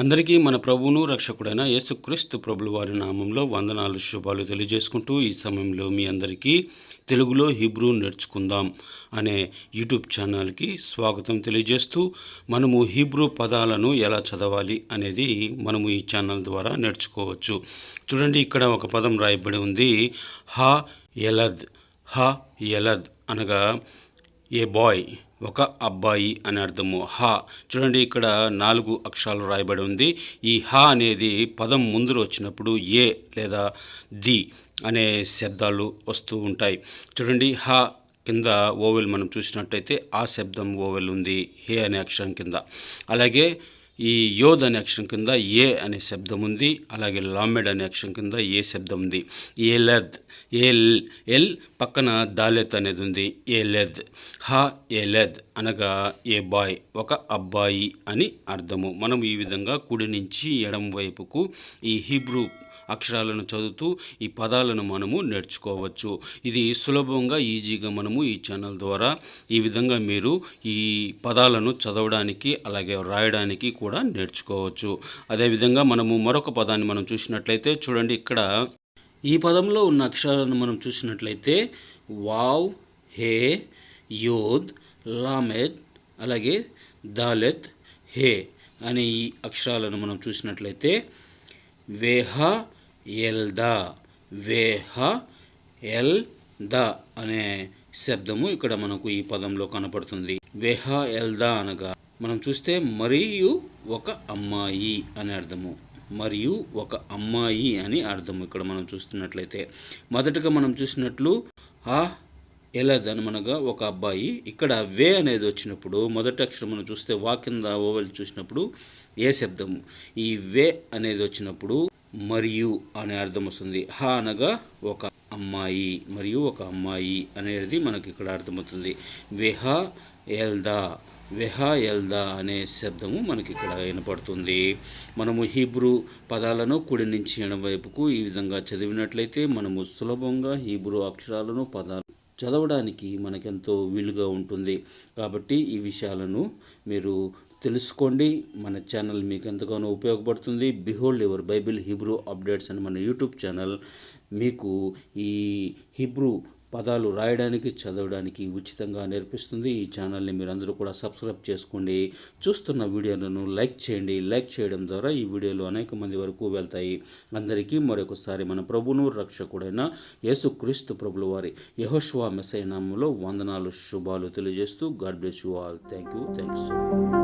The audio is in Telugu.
అందరికీ మన ప్రభువును రక్షకుడైన యేసుక్రీస్తు ప్రభుల వారి నామంలో వందనాలు శుభాలు తెలియజేసుకుంటూ ఈ సమయంలో మీ అందరికీ తెలుగులో హిబ్రూ నేర్చుకుందాం అనే యూట్యూబ్ ఛానల్కి స్వాగతం తెలియజేస్తూ మనము హిబ్రూ పదాలను ఎలా చదవాలి అనేది మనము ఈ ఛానల్ ద్వారా నేర్చుకోవచ్చు. చూడండి ఇక్కడ ఒక పదం రాయబడి ఉంది. హ ఎలద్. హ ఎలద్ అనగా ఏ బాయ్. ఒక అబ్బాయి అని అర్థము. హా. చూడండి ఇక్కడ నాలుగు అక్షరాలు రాయబడి ఉంది. ఈ హా అనేది పదం ముందు వచ్చినప్పుడు ఏ లేదా ది అనే శబ్దాలు వస్తూ ఉంటాయి. చూడండి హా కింద ఓవెల్ మనం చూసినట్టయితే ఆ శబ్దం ఓవెల్ ఉంది. హే అనే అక్షరం కింద. అలాగే ఈ యోద్ అనే అక్షరం కింద ఏ అనే శబ్దం ఉంది అలాగే లామెడ్ అనే అక్షరం కింద ఏ శబ్దం ఉంది. ఏలద్ ఎల్ ఎల్ పక్కన దాలెత్ అనేది ఉంది. ఏలెద్ హ ఏలెద్ అనగా ఏ బాయ్ ఒక అబ్బాయి అని అర్థము. మనం ఈ విధంగా కుడి నుంచి ఎడం వైపుకు ఈ హీబ్రూ అక్షరాలను చదువుతూ ఈ పదాలను మనము నేర్చుకోవచ్చు. ఇది సులభంగా ఈజీగా మనము ఈ ఛానల్ ద్వారా ఈ విధంగా మీరు ఈ పదాలను చదవడానికి అలాగే రాయడానికి కూడా నేర్చుకోవచ్చు. అదేవిధంగా మనము మరొక పదాన్ని మనం చూసినట్లయితే చూడండి ఇక్కడ ఈ పదంలో ఉన్న అక్షరాలను మనం చూసినట్లయితే వావ్ హే యోద్ లామెద్ అలాగే దాలెత్ హే అనే ఈ అక్షరాలను మనం చూసినట్లయితే వేహ ఎల్దా వేహ ఎల్ ద అనే శబ్దము ఇక్కడ మనకు ఈ పదంలో కనపడుతుంది. వేహ ఎల్ద అనగా మనం చూస్తే మరియు ఒక అమ్మాయి అని అర్థము. మరియు ఒక అమ్మాయి అని అర్థం ఇక్కడ మనం చూస్తున్నట్లయితే. మొదటగా మనం చూసినట్లు ఆ ఎలద్ అని ఒక అబ్బాయి. ఇక్కడ వే అనేది వచ్చినప్పుడు మొదటి అక్షరం మనం చూస్తే వా కింద ఓవెల్ చూసినప్పుడు ఏ శబ్దము? ఈ వే అనేది వచ్చినప్పుడు మరియు అనే అర్థం వస్తుంది. హ అనగా ఒక అమ్మాయి మరియు ఒక అమ్మాయి అనేది మనకి ఇక్కడ అర్థమవుతుంది. వెహ ఎల్దా వెహ ఎల్దా అనే శబ్దము మనకి ఇక్కడ వినపడుతుంది. మనము హీబ్రూ పదాలను కుడి నుంచి ఎడం వైపుకు ఈ విధంగా చదివినట్లయితే మనము సులభంగా హీబ్రూ అక్షరాలను పదాలు చదవడానికి మనకెంతో వీలుగా ఉంటుంది. కాబట్టి ఈ విషయాలను మీరు తెలుసుకోండి. మన ఛానల్ మీకు ఎంతగానో ఉపయోగపడుతుంది. Behold your Bible Hebrew updates అని మన యూట్యూబ్ ఛానల్ మీకు ఈ హిబ్రూ పదాలు రాయడానికి చదవడానికి ఉచితంగా నేర్పిస్తుంది. ఈ ఛానల్ని మీరు అందరూ కూడా సబ్స్క్రైబ్ చేసుకోండి. చూస్తున్న వీడియోలను లైక్ చేయండి. లైక్ చేయడం ద్వారా ఈ వీడియోలు అనేక మంది వరకు వెళ్తాయి. అందరికీ మరొకసారి మన ప్రభును రక్షకుడైన యేసుక్రీస్తు ప్రభుల వారి యహోష్వా మెసై నామంలో వందనాలు శుభాలు తెలియజేస్తూ God bless you all. Thank you so much